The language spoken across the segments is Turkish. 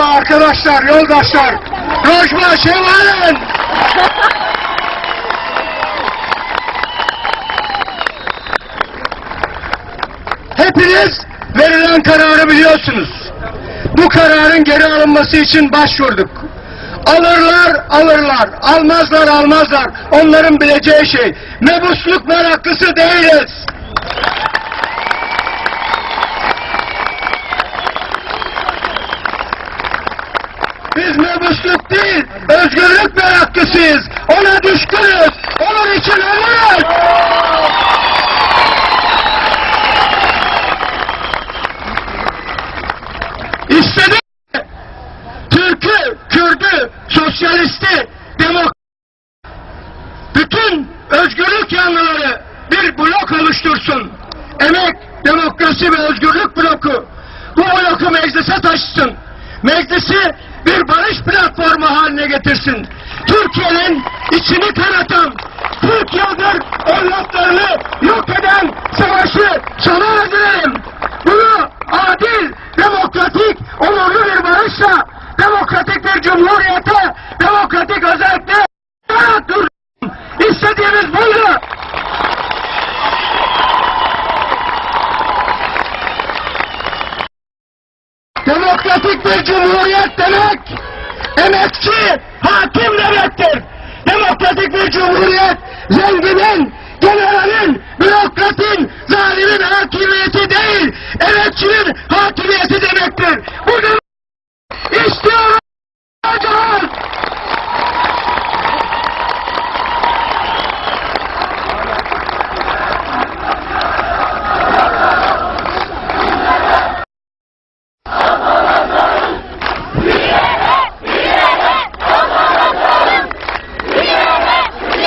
Arkadaşlar, yoldaşlar, Rojma Şevval'in Hepiniz verilen kararı biliyorsunuz. Bu kararın geri alınması için başvurduk. Alırlar, alırlar. Almazlar, almazlar. Onların bileceği şey. Mebusluk meraklısı değiliz. Değil, özgürlük meraklısıyız. Ona düşkünüz. Onun için ölürüz. İstedi. Türk'ü, Kürd'ü, sosyalisti, demok bütün özgürlük yanlıları bir blok oluştursun. Emek, demokrasi ve özgürlük bloku. Bu bloku meclise taşısın. Meclisi bir barış platformu haline getirsin. Türkiye'nin içini kanatan, 40 yıldır evlatlarını yok eden savaşı sona erdirelim. Bunu adil, demokratik, onurlu bir barışla, demokratik bir cumhuriyete, demokratik özellikle dur. İstediğimiz buydu. Demokratik bir cumhuriyet demek, emekçi, hakim demektir. Demokratik bir cumhuriyet, zenginin, generalin, bürokratın, zalimin hakimiyeti değil, emekçinin hakimiyeti demektir. Bunu istiyoruz. Hocam!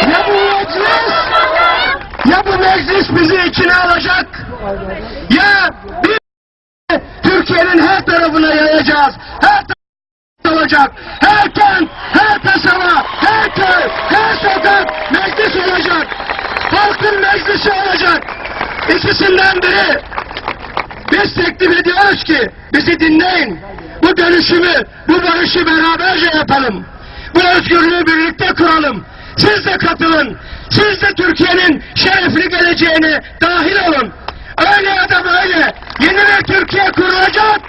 Ya bu meclis, ya bu bizi içine alacak, ya biz Türkiye'nin her tarafına yayacağız, her tarafına olacak, her kent, her kasaba, her köy, her sokak meclis olacak, halkın meclisi olacak. İkisinden biri. Biz teklif ediyoruz ki bizi dinleyin. Bu dönüşümü, bu barışı beraberce yapalım. Bu özgürlüğü birlikte kuralım. Siz de katılın. Siz de Türkiye'nin şerefli geleceğine dahil olun. Öyle ya da böyle yeni bir Türkiye kurulacak.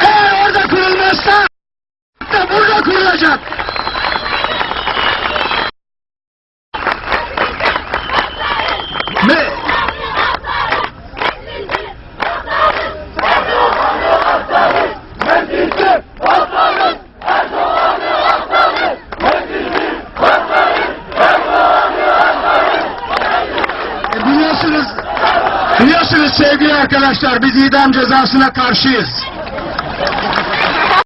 Eğer orada kurulmazsa da burada kurulacak. Biliyorsunuz sevgili arkadaşlar biz idam cezasına karşıyız.